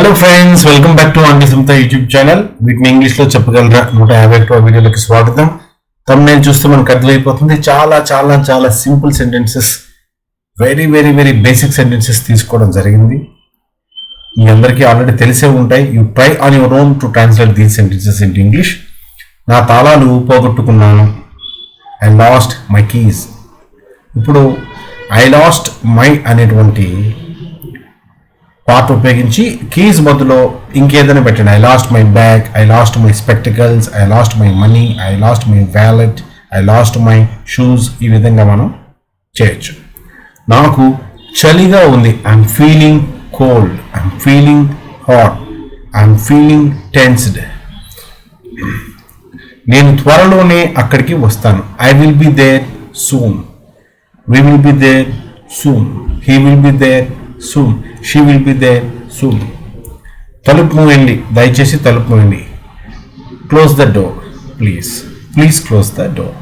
Hello friends welcome back to aunty Sumatha YouTube channel వీటిని ఇంగ్లీష్లో చెప్పగలరా? నూట యాభై ఒకటో వీడియోలకి స్వాగతం. తమ్మునేలు చూస్తే మనకు అర్థమైపోతుంది. చాలా చాలా చాలా simple sentences very very very basic sentences తీసుకోవడం జరిగింది. మీ అందరికీ ఆల్రెడీ తెలిసే ఉంటాయి. You try on your own to translate these sentences in English నా తాళాలు పోగొట్టుకున్నాను. ఐ లాస్ట్ మై కీస్ ఇప్పుడు ఐ లాస్ట్ మై అనేటువంటి పార్ట్ ఉపయోగించి కీస్ బదులు ఇంకేదైనా పెట్టండి. I lost my bag I lost my spectacles I lost my money I lost my wallet I lost my shoes ఈ విధంగా మనం చేయొచ్చు. నాకు చలిగా ఉంది. I'm feeling cold I'm feeling hot I'm feeling tensed నేను త్వరలోనే అక్కడికి వస్తాను. I will be there soon we will be there soon he will be there soon she will be there soon తలుపు మూయండి. దయచేసి తలుపు మూయండి. Close the door please please close the door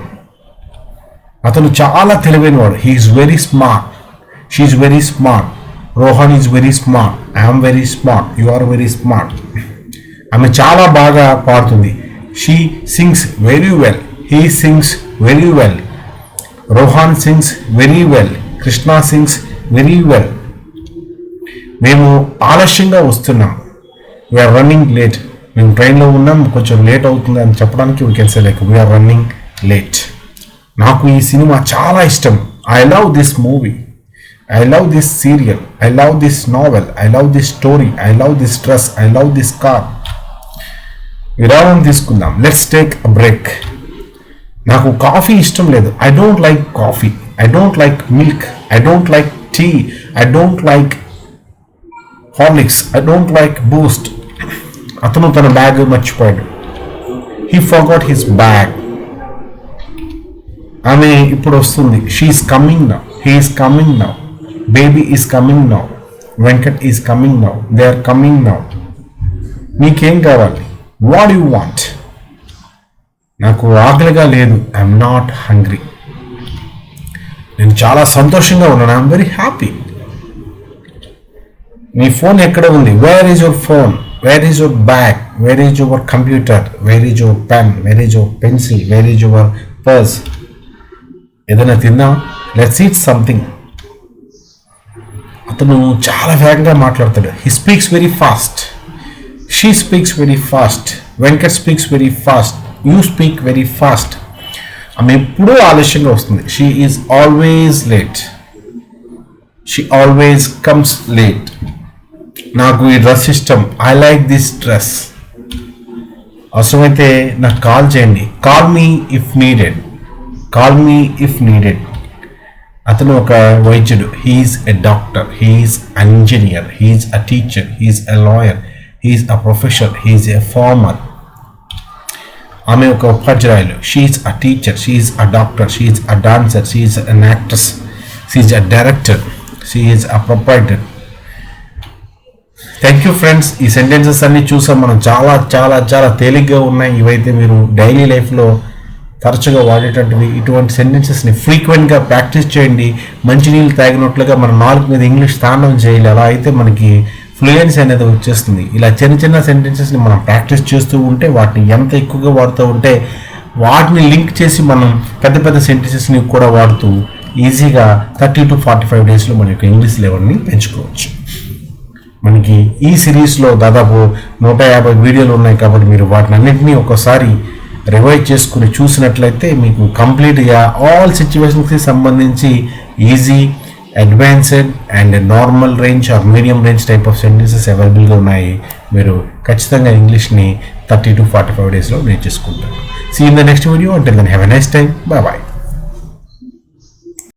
అతను చాలా తెలివైనవాడు. He's very smart she's very smart Rohan is very smart I'm very smart you are very smart ఆమె చాలా బాగా పాడుతుంది. She sings very well he sings very well Rohan sings very well Krishna sings very well మేము ఆలస్యంగా వస్తున్నాం. We are running late మేము ట్రైన్లో ఉన్నాం కొంచెం లేట్ అవుతుంది అని చెప్పడానికి we can say like we're running late నాకు ఈ సినిమా చాలా ఇష్టం. I love this movie I love this serial I love this novel I love this story I love this dress I love this car విరామం తీసుకుందాం. Let's take a break నాకు coffee ఇష్టం లేదు. I don't like coffee I don't like milk I don't like tea I don't like Horlicks I don't like Boost అతను తన bag మర్చిపోయాడు. He forgot his bag ఆమె ఇప్పుడు వస్తుంది. She's coming now he's coming now baby is coming now Venkat is coming now they are coming now మీకేం కావాలి? What you want నాకు ఆకలిగా లేదు. ఐఎమ్ నాట్ హంగ్రీ నేను చాలా సంతోషంగా ఉన్నాను. ఐఎమ్ వెరీ హ్యాపీ మీ ఫోన్ ఎక్కడ ఉంది? Where is your phone where is your bag where is your computer where is your pen where is your pencil where is your purse ఏదైనా తిందాం? Let's eat something అతను చాలా వేగంగా మాట్లాడతాడు. He speaks very fast she speaks very fast Venkat speaks very fast you speak very fast ఆమె ఎప్పుడూ ఆలస్యంగా వస్తుంది. She is always late she always comes late నాకు ఈ డ్రెస్ ఇష్టం ఐ లైక్ దిస్ డ్రెస్ అవసరమైతే నాకు కాల్ చేయండి call me if needed call me if needed అతను ఒక వైద్యుడు he's a doctor he's engineer he's a teacher he's a lawyer he's a professor he's a farmer ఆమె ఒక ఉపాధ్యాయులు she's a teacher she's a doctor she's a dancer she's an actress she's a director she's a proprietor thank you friends ఈ sentences అన్ని చూసాం. మనం చాలా చాలా చాలా తేలిగ్గా ఉన్నాయి. ఇవైతే మీరు డైలీ లైఫ్లో తరచుగా వాడేటటువంటివి. ఇటువంటి సెంటెన్సెస్ని ఫ్రీక్వెంట్గా ప్రాక్టీస్ చేయండి. మంచినీళ్ళు తాగినట్లుగా మన నాలుగు మీద ఇంగ్లీష్ స్థానం చేయాలి. అలా అయితే మనకి ఫ్లూయెన్సీ అనేది వచ్చేస్తుంది. ఇలా చిన్న చిన్న సెంటెన్సెస్ని మనం ప్రాక్టీస్ చేస్తూ ఉంటే వాటిని ఎంత ఎక్కువగా వాడుతూ ఉంటే వాటిని లింక్ చేసి మనం పెద్ద పెద్ద సెంటెన్సెస్ని కూడా వాడుతూ ఈజీగా థర్టీ టు ఫార్టీ ఫైవ్ డేస్లో మన యొక్క ఇంగ్లీష్ లెవెల్ని పెంచుకోవచ్చు. మనకి ఈ సిరీస్లో దాదాపు నూట యాభై వీడియోలు ఉన్నాయి కాబట్టి మీరు వాటిని అన్నింటినీ ఒకసారి రివైజ్ చేసుకుని చూసినట్లయితే మీకు కంప్లీట్గా ఆల్ సిచ్యువేషన్స్కి సంబంధించి easy advanced and normal range or medium range type of sentences అవైలబుల్గా ఉన్నాయి. మీరు ఖచ్చితంగా ఇంగ్లీష్ని థర్టీ టు ఫార్టీ ఫైవ్ డేస్లో నేర్చేసుకుంటారు. See in the next video అంటే then have a nice time bye bye